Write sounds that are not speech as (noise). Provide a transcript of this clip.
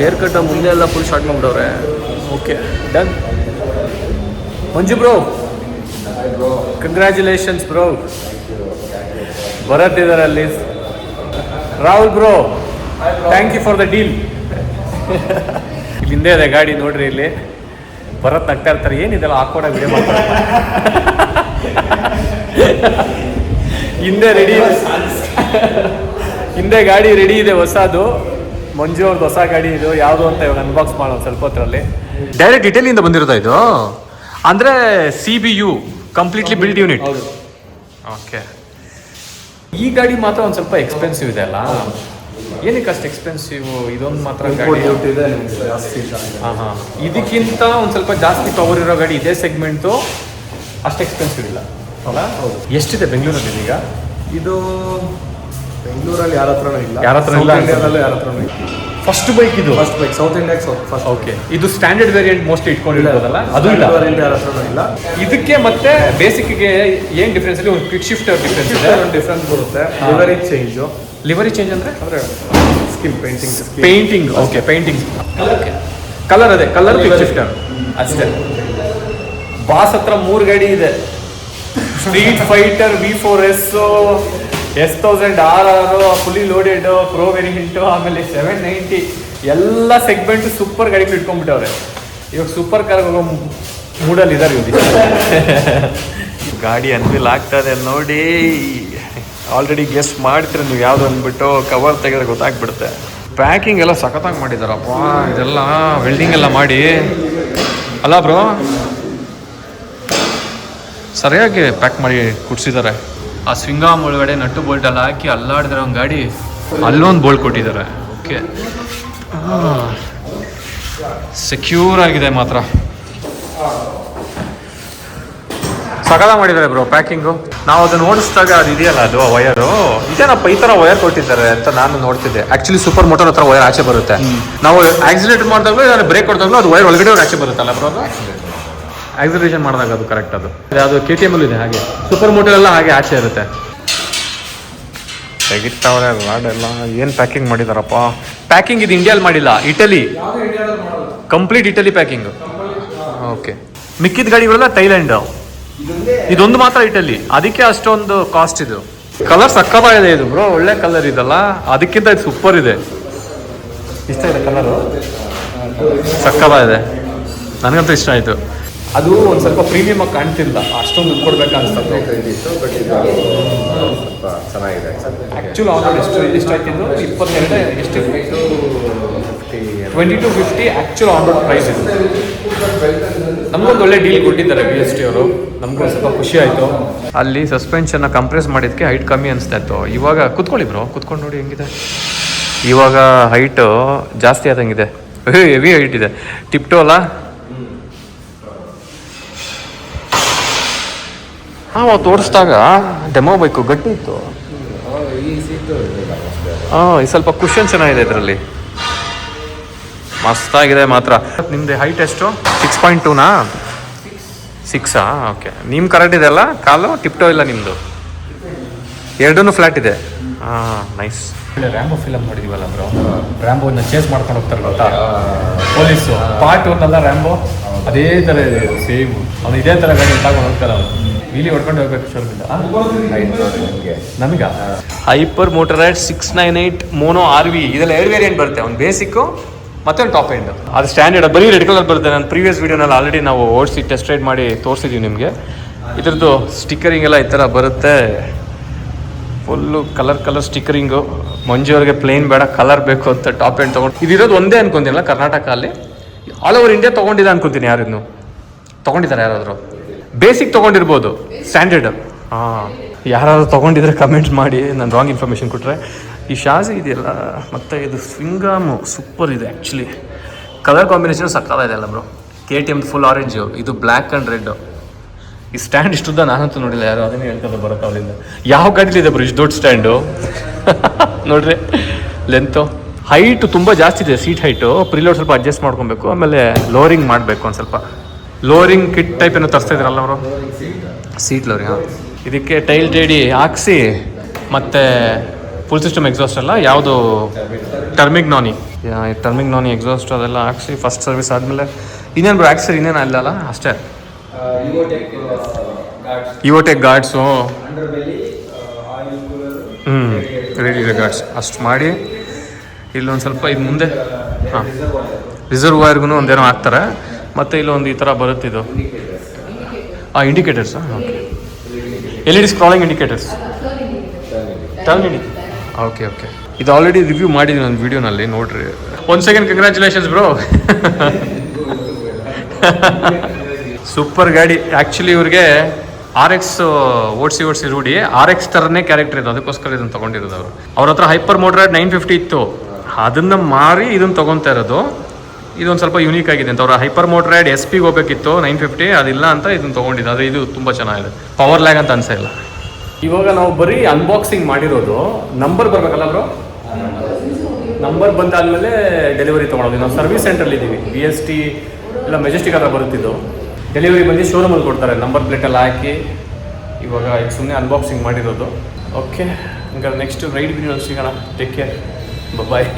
Hair cut ಮುಂದೆ ಎಲ್ಲ full short ಮಾಡ್ಬಿಡವ್ರೆ. Okay done Manju bro congratulations bro Bharath ಇದ್ದಾರೆ ಅಲ್ಲಿ. Rahul bro thank you for the deal ಇಲ್ಲಿ ಹಿಂದೆ ಇದೆ ಗಾಡಿ ನೋಡ್ರಿ ಇಲ್ಲಿ. ಭರತ್ ನಗ್ತಾ ಇರ್ತಾರೆ. ಏನಿದೆಲ್ಲ ಹಾಕೋಣ ವಿಡಿಯೋ ಮಾಡ್ತಾರೆ? (laughs) ಹಿಂದೆ ರೆಡಿ (laughs) ಹಿಂದೆ ಗಾಡಿ ರೆಡಿ ಇದೆ ಹೊಸದು. ಮಂಜು ಅವ್ರದ್ದು ಹೊಸ ಗಾಡಿ ಇದು ಯಾವುದು ಅಂತ ಇವಾಗ ಅನ್ಬಾಕ್ಸ್ ಮಾಡೋದು ಸ್ವಲ್ಪ ಹೊತ್ತರಲ್ಲಿ ಡೈರೆಕ್ಟ್ ಇಟಲಿಯಿಂದ ಬಂದಿರೋದಾ ಇದು? ಅಂದ್ರೆ C B U completely built unit okay ಈ ಗಾಡಿ ಮಾತ್ರ ಒಂದು ಸ್ವಲ್ಪ ಎಕ್ಸ್ಪೆನ್ಸಿವ್ ಇದೆ ಅಲ್ಲ? ಏನಕ್ಕೆ ಅಷ್ಟು ಎಕ್ಸ್ಪೆನ್ಸಿವ್ ಇದೊಂದು ಮಾತ್ರ ಗಾಡಿ. ಇದೆ ನಿಮ್ಗೆ ಜಾಸ್ತಿ ಇಲ್ಲ. ಹಾಂ ಹಾಂ ಇದಕ್ಕಿಂತ ಒಂದು ಸ್ವಲ್ಪ ಜಾಸ್ತಿ ಪವರ್ ಇರೋ ಗಾಡಿ ಇದೇ ಸೆಗ್ಮೆಂಟು ಅಷ್ಟು ಎಕ್ಸ್ಪೆನ್ಸಿವ್ ಇಲ್ಲ. ಅಲ್ಲ? ಎಷ್ಟಿದೆ ಬೆಂಗಳೂರಲ್ಲಿ ಈಗ ಇದು ಬೆಂಗಳೂರಲ್ಲಿ ಯಾರ ಹತ್ರನೂ ಇಲ್ಲ. ಯಾರ ಹತ್ರ ಇಲ್ಲ ಇಂಡಿಯಾದಲ್ಲೂ ಯಾರ ಹತ್ರನೂ ಇಲ್ಲ. ಫಸ್ಟ್ ಬೈಕ್ ಇದು? ಫಸ್ಟ್ ಬೈಕ್ ಸೌತ್ ಇಂಡಿಯಾಗೆ ಫಸ್ಟ್ ಓಕೆ ಇದು ಸ್ಟ್ಯಾಂಡರ್ಡ್ ವೇರಿಯಂಟ್ ಮೋಸ್ಟ್ಲಿ ಇಟ್ಕೊಂಡಿರೋದಲ್ಲ? ಅದು ಇಲ್ಲ? ಯಾರ ಹತ್ರನೂ ಇಲ್ಲ. ಇದಕ್ಕೆ ಮತ್ತೆ ಬೇಸಿಕ್ಗೆ ಏನ್ ಡಿಫ್ರೆನ್ಸ್ ಅಲ್ಲಿ ಒಂದು ಕ್ವಿಕ್ ಶಿಫ್ಟ್ ಡಿಫ್ರೆನ್ಸ್ ಇದೆ? ಒಂದು ಡಿಫ್ರೆನ್ಸ್ ಬರುತ್ತೆ. ಲಿವರಿ ಚೇಂಜು ಲಿವರಿ ಚೇಂಜ್ ಅಂದ್ರೆ? ಅಂದ್ರೆ skin painting painting okay painting colour ಅದೇ ಕಲರ್ ಕ್ವಿಕ್ ಶಿಫ್ಟರ್ ಅಷ್ಟೇ. ಬಾಸ್ ಹತ್ರ ಮೂರು ಗಾಡಿ ಇದೆ. Street fighter V four S S thousand R ಆರು ಫುಲ್ಲಿ ಲೋಡೆಡ್ ಪ್ರೋ ವೇರಿಯಂಟು ಆಮೇಲೆ ಸೆವೆನ್ ನೈಂಟಿ ಎಲ್ಲ ಸೆಗ್ಮೆಂಟ್ ಸೂಪರ್ ಗಾಡಿಗಳು ಇಟ್ಕೊಂಡ್ಬಿಟ್ಟವ್ರೆ. ಇವಾಗ ಸೂಪರ್ ಕಾರ್ ಹೋಗೋ ಮೂಡಲ್ಲಿ ಇದ್ದಾರೆ ಇವ್ರಿ. (laughs) ಗಾಡಿ ಅನ್ಬಿಲ್ ಆಗ್ತದೆ ನೋಡಿ. ಆಲ್ರೆಡಿ ಗೆಸ್ಟ್ ಮಾಡ್ತೀರ ನೀವು ಯಾವ್ದು ಅಂದ್ಬಿಟ್ಟು ಕವರ್ ತೆಗೆದ್ರೆ ಗೊತ್ತಾಗ್ಬಿಡುತ್ತೆ. ಪ್ಯಾಕಿಂಗ್ ಎಲ್ಲ ಸಖತ್ತಾಗಿ ಮಾಡಿದಾರಪ್ಪ. ಇದೆಲ್ಲ ವೆಲ್ಡಿಂಗ್ ಎಲ್ಲ ಮಾಡಿ. ಅಲ್ಲ ಬ್ರೋ ಸರಿಯಾಗಿ ಪ್ಯಾಕ್ ಮಾಡಿ ಕುಡ್ಸಿದ್ದಾರೆ ಆ ಸ್ವಿಂಗಾಮ್ ಒಳಗಡೆ ನಟ್ಟು ಬೋಲ್ಟ್ ಎಲ್ಲ ಹಾಕಿ ಅಲ್ಲಾಡಿದ್ರೆ ಒಂದು ಗಾಡಿ ಅಲ್ಲೊಂದು ಬೋಲ್ಟ್ ಕೊಟ್ಟಿದ್ದಾರೆ. ಓಕೆ. ಸೆಕ್ಯೂರ್ ಆಗಿದೆ ಮಾತ್ರ. ಸಕಲ ಮಾಡಿದ್ದಾರೆ ಬ್ರೋ ಪ್ಯಾಕಿಂಗು ನಾವು ಅದನ್ನ ಓಡಿಸಿದಾಗ ಅದು ಇದೆಯಲ್ಲ ಅದು ವಯರು ಇದೇನಪ್ಪ ಈ ಥರ ವಯರ್ ಕೊಟ್ಟಿದ್ದಾರೆ ಅಂತ ನಾನು ನೋಡ್ತಿದ್ದೆ. ಆ್ಯಕ್ಚುಲಿ ಸೂಪರ್ ಮೋಟರ್ ಹತ್ರ ವಯರ್ ಆಚೆ ಬರುತ್ತೆ. ನಾವು ಆಕ್ಸಿಡೆಂಟ್ ಮಾಡಿದಾಗಲೂ ಬ್ರೇಕ್ ಕೊಡ್ದಾಗಲೂ ಅದು ವಯರ್ ಒಳಗಡೆ ಆಚೆ ಬರುತ್ತಲ್ಲ ಬ್ರೋ ಅದು? ಆಕ್ಸಿಲೇಷನ್ ಮಾಡಿದಾಗ ಅದು ಕರೆಕ್ಟ್ ಅದು. ಅದು ಕೆ ಟಿ ಎಂ ಇದೆ ಹಾಗೆ. ಸೂಪರ್ ಮೋಟರ್ ಎಲ್ಲ ಹಾಗೆ ಆಚೆ ಇರುತ್ತೆ. ತೆಗಿತಾವ್ರೆ ರಾಡ್ ಎಲ್ಲ. ಏನು ಪ್ಯಾಕಿಂಗ್ ಮಾಡಿದಾರಪ್ಪ? ಪ್ಯಾಕಿಂಗ್ ಇದು ಇಂಡಿಯಲ್ಲಿ ಮಾಡಿಲ್ಲ Italy complete Italy packing okay ಮಿಕ್ಕಿದ ಗಾಡಿಗಳೆಲ್ಲ ಥೈಲ್ಯಾಂಡ್ ಇದೊಂದು ಮಾತ್ರ ಇಟಲಿ ಅದಕ್ಕೆ ಅಷ್ಟೊಂದು ಕಾಸ್ಟ್ ಇದು. ಕಲರ್ ಸಕ್ಕತ್ತಾಗಿದೆ ಇದು ಬ್ರೋ ಒಳ್ಳೆ ಕಲರ್ ಇದಲ್ಲ. ಅದಕ್ಕಿಂತ ಇದು ಸೂಪರ್ ಇದೆ. ಇಷ್ಟ ಇದೆ ಕಲರು ಇದೆ ನನಗಂತೂ ಇಷ್ಟ ಆಯಿತು. ಅದು ಒಂದು ಸ್ವಲ್ಪ ಪ್ರೀಮಿಯಮ್ ಆಗಿ ಕಾಣ್ತಿಲ್ಲ. ಅಷ್ಟೊಂದು ದುಡ್ಡು ಕೊಡ್ಬೇಕು ಅನ್ಸುತ್ತೆ. ಬಟ್ ಇದು ಸ್ವಲ್ಪ ಚೆನ್ನಾಗಿದೆ ಆ್ಯಕ್ಚುಲ್ ಆನ್ ರೋಡ್ ಎಷ್ಟು ಎಷ್ಟು ಆಯ್ತಿದ್ದು? ಇಪ್ಪತ್ತೆರಡು ಎಷ್ಟು? Twenty two fifty actual on road price ಇದು. ನಮಗೊಂದು ಒಳ್ಳೆ ಡೀಲ್ ಕೊಟ್ಟಿದ್ದಾರೆ ಬಿ ಎಸ್ ಟಿ ಅವರು. ನಮಗೂ ಸ್ವಲ್ಪ ಖುಷಿ ಆಯಿತು. ಅಲ್ಲಿ ಸಸ್ಪೆನ್ಷನ್ನ ಕಂಪ್ರೆಸ್ ಮಾಡಿದ್ದಕ್ಕೆ ಹೈಟ್ ಕಮ್ಮಿ ಅನಿಸ್ತಾ ಇತ್ತು. ಇವಾಗ ಕುತ್ಕೊಳ್ಳಿ ಬ್ರೋ ಕುತ್ಕೊಂಡು ನೋಡಿ ಹೆಂಗಿದೆ. ಇವಾಗ ಹೈಟು ಜಾಸ್ತಿ ಆದಂಗಿದೆ. ಹೆವಿ ಹೈಟ್ ಇದೆ. ಟಿಪ್ಟೋ ಅಲ್ಲ? ಹಾಂ, ತೋರಿಸಿದಾಗ ಡೆಮೋ ಬೈಕು ಗಟ್ಟಿ ಇತ್ತು. ಹಾಂ ಸ್ವಲ್ಪ ಕ್ವಶನ್ ಚೆನ್ನಾಗಿದೆ ಇದರಲ್ಲಿ. ಮಸ್ತಾಗಿದೆ ಮಾತ್ರ. ನಿಮ್ದು ಹೈಟ್ ಎಷ್ಟು? ಸಿಕ್ಸ್ ಪಾಯಿಂಟ್ ಟೂನಾ ಸಿಕ್ಸಾ ಓಕೆ ನಿಮ್ಮ ಕರೆಕ್ಟ್ ಇದೆ ಅಲ್ಲ? ಕಾಲು? ಟಿಪ್ಟೋ ಇಲ್ಲ ನಿಮ್ಮದು ಎರಡೂ ಫ್ಲಾಟ್ ಇದೆ. ಹಾಂ ನೈಸ್ ರ್ಯಾಂಬೋ ಫಿಲಮ್ ನೋಡಿದೀವಲ್ಲ ಬ್ರೋ ರ್ಯಾಂಬೋನ ಚೇಸ್ ಮಾಡ್ಕೊಂಡು ಹೋಗ್ತಾರೆ ಗೊತ್ತಾ? ಪೊಲೀಸು ಪಾರ್ಟ್ ಒನ್ ಅಲ್ಲ ರ್ಯಾಂಬೋ ಅದೇ ಥರ ಇದೆ ಸೇಮ್ ಅವ್ನು ಇದೇ ಥರ ಗಾಡಿ ತಗೊಂಡು ಹೋಗ್ತಾರೆ ಅವನು. ಇಲ್ಲಿ ಹೊಡ್ಕೊಂಡು ಹೋಗ್ಬೇಕು ಶೋರೂಮಿಂದ. ನಿಮಗೆ. ನಮಗ? Hypermotard six nine eight Mono R V ಇದೆಲ್ಲ ಎರಡು ವೇರಿಯಂಟ್ ಬರುತ್ತೆ. ಒಂದು ಬೇಸಿಕ್ಕು ಮತ್ತೆ ಒಂದು ಟಾಪ್ ಎಂಡ್ ಅದು ಸ್ಟ್ಯಾಂಡರ್ಡ್ ಬರೀ ರೆಡ್ ಕಲರ್ ಬರುತ್ತೆ. ನಾನು ಪ್ರೀವಿಯಸ್ ವೀಡಿಯೋನಲ್ಲಿ ಆಲ್ರೆಡಿ ನಾವು ಓಡಿಸಿ ಟೆಸ್ಟ್ ರೈಡ್ ಮಾಡಿ ತೋರಿಸಿದ್ದೀವಿ ನಿಮಗೆ. ಇದ್ರದ್ದು ಸ್ಟಿಕ್ಕರಿಂಗ್ ಎಲ್ಲ ಈ ಥರ ಬರುತ್ತೆ. Full colour colour stickering Manju ಅವ್ರಿಗೆ ಪ್ಲೇನ್ ಬೇಡ ಕಲರ್ ಬೇಕು ಅಂತ ಟಾಪ್ ಎಂಡ್ ತೊಗೊಂಡು ಇದಿರೋದು ಒಂದೇ ಅನ್ಕೊಂತೀನಲ್ಲ ಕರ್ನಾಟಕ ಅಲ್ಲಿ ಆಲ್ ಓವರ್ ಇಂಡಿಯಾ ತೊಗೊಂಡಿದೆ ಅನ್ಕೊಂತೀನಿ ಯಾರನ್ನು ತೊಗೊಂಡಿದ್ದಾರೆ ಯಾರಾದರೂ? ಬೇಸಿಕ್ ತೊಗೊಂಡಿರ್ಬೋದು ಸ್ಟ್ಯಾಂಡರ್ಡ್ ಹಾಂ ಯಾರಾದರೂ ತೊಗೊಂಡಿದ್ರೆ ಕಮೆಂಟ್ ಮಾಡಿ, ನಾನು ರಾಂಗ್ ಇನ್ಫಾರ್ಮೇಷನ್ ಕೊಟ್ಟರೆ ಈ ಶಾಜಿ ಇದೆಯಲ್ಲ, ಮತ್ತು ಇದು ಸ್ವಿಂಗಾಮು ಸೂಪರ್ ಇದೆ ಆ್ಯಕ್ಚುಲಿ ಕಲರ್ ಕಾಂಬಿನೇಷನ್ ಇದೆ ಅಲ್ಲ bro K T M full orange ಇದು ಬ್ಲ್ಯಾಕ್ ಆ್ಯಂಡ್ ರೆಡ್ಡು ಈ ಸ್ಟ್ಯಾಂಡ್ ಇಷ್ಟುದ್ದ ನಾನಂತೂ ನೋಡಿಲ್ಲ, ಯಾರು ಅದನ್ನೇ ಹೇಳ್ತಾರೆ ಬರೋಕೆ ಅವರಿಂದ. ಯಾವ ಗಾಡಿಲಿದೆ ಬ್ರೋ ಇಷ್ಟು ದೊಡ್ಡ ಸ್ಟ್ಯಾಂಡು ನೋಡ್ರಿ ಲೆಂತು ಹೈಟು ತುಂಬ ಜಾಸ್ತಿ ಇದೆ ಸೀಟ್ ಹೈಟು ಪ್ರಿಲೋಡ್ ಸ್ವಲ್ಪ ಅಡ್ಜಸ್ಟ್ ಮಾಡ್ಕೊಬೇಕು, ಆಮೇಲೆ ಲೋರಿಂಗ್ ಮಾಡಬೇಕು ಒಂದು ಸ್ವಲ್ಪ. ಲೋರಿಂಗ್ ಕಿಟ್ ಟೈಪ್ ಏನೋ ತರಿಸ್ತಾ ಇದ್ರಲ್ಲ ಅವರು? ಸೀಟ್ ಲೋರಿಂಗ್ ಹಾಂ. ಇದಕ್ಕೆ ಟೈಲ್ ಟೇಡಿ ಹಾಕ್ಸಿ ಮತ್ತು ಫುಲ್ ಸಿಸ್ಟಮ್ ಎಕ್ಸಾಸ್ಟ್ ಅಲ್ಲ ಯಾವುದು ಟರ್ಮಿಕ್ ನಾನಿ ಟರ್ಮಿಕ್ ನಾನಿ ಎಕ್ಸಾಸ್ಟ್ ಅದೆಲ್ಲ ಹಾಕ್ಸಿ ಫಸ್ಟ್ ಸರ್ವಿಸ್ ಆದಮೇಲೆ ಇನ್ನೇನು ಬ್ರೋ ಆಕ್ಸರ್ ಇನ್ನೇನು ಅಲ್ಲಲ್ಲ ಅಷ್ಟೇ. ಇವೋಟೆಕ್ ಗಾರ್ಡ್ಸ್ ಹ್ಞೂ ರೆಡಿ ಗಾರ್ಡ್ಸ್ ಅಷ್ಟು ಮಾಡಿ ಇಲ್ಲೊಂದು ಸ್ವಲ್ಪ ಇದು ಮುಂದೆ ಹಾಂ. ರಿಸರ್ವಾಯರ್ಗೂ ಒಂದೇನೋ ಹಾಕ್ತಾರೆ. ಮತ್ತು ಇಲ್ಲೊಂದು ಈ ಥರ ಬರುತ್ತೆ ಇದು. ಹಾಂ ಇಂಡಿಕೇಟರ್ಸಾ okay L E D scrolling indicators turn okay okay ಇದು ಆಲ್ರೆಡಿ ರಿವ್ಯೂ ಮಾಡಿದ್ದೀನಿ ನನ್ನ ವೀಡಿಯೋನಲ್ಲಿ ನೋಡ್ರಿ. ಒಂದು ಸೆಕೆಂಡ್ ಕಂಗ್ರ್ಯಾಚುಲೇಷನ್ಸ್ ಬ್ರೋ ಸೂಪರ್ ಗಾಡಿ. ಆ್ಯಕ್ಚುಲಿ ಇವ್ರಿಗೆ ಆರ್ ಎಕ್ಸ್ ಓಡಿಸಿ ಓಡಿಸಿ ರೂಢಿ. ಆರ್ ಎಕ್ಸ್ ಥರನೇ ಕ್ಯಾರೆಕ್ಟರ್ ಇದೆ. ಅದಕ್ಕೋಸ್ಕರ ಇದನ್ನು ತೊಗೊಂಡಿರೋದು ಅವರು. ಅವ್ರ ಹತ್ರ ಹೈಪರ್ ಮೋಟರ್ ನೈನ್ ಫಿಫ್ಟಿ ಇತ್ತು. ಅದನ್ನು ಮಾರಿ ಇದನ್ನು ತೊಗೊತಾ ಇರೋದು. ಇದೊಂದು ಸ್ವಲ್ಪ ಯುನೀಕ್ ಆಗಿದೆ ಅಂತ. ಅವ್ರ ಹೈಪರ್ ಮೋಟ್ರೇಡ್ ಎಸ್ ಪಿಗೆ ಹೋಗಬೇಕಿತ್ತು ನೈನ್ ಫಿಫ್ಟಿ ಅದಿಲ್ಲ ಅಂತ ಇದನ್ನು ತೊಗೊಂಡಿದ್ದು. ಅದು ಇದು ತುಂಬ ಚೆನ್ನಾಗಿದೆ. ಪವರ್ ಲ್ಯಾಗ್ ಅಂತ ಅನಿಸಿಲ್ಲ ಇವಾಗ ನಾವು ಬರೀ ಅನ್ಬಾಕ್ಸಿಂಗ್ ಮಾಡಿರೋದು. ನಂಬರ್ ಬರಬೇಕಲ್ಲ ಬ್ರೋ ನಂಬರ್ ಬಂದಾದ್ಮೇಲೆ ಡೆಲಿವರಿ ತೊಗೊಳೋದು. ನಾವು ಸರ್ವಿಸ್ ಸೆಂಟ್ರಲ್ಲಿ ಇದ್ದೀವಿ ಬಿ ಎಸ್ ಟಿ ಇಲ್ಲ ಮೆಜೆಸ್ಟಿಕ್ ಹತ್ರ ಬರುತ್ತಿದ್ದು. ಡೆಲಿವರಿ ಬಂದು ಶೋರೂಮಲ್ಲಿ ಕೊಡ್ತಾರೆ. ನಂಬರ್ ಪ್ಲೇಟಲ್ಲಿ ಹಾಕಿ. ಇವಾಗ ಈಗ ಸುಮ್ಮನೆ ಅನ್ಬಾಕ್ಸಿಂಗ್ ಮಾಡಿರೋದು. ಓಕೆ ಹಂಗಾರೆ ನೆಕ್ಸ್ಟ್ ರೈಡ್ ವಿಡಿಯೋ ಸಿಗೋಣ. Take care bye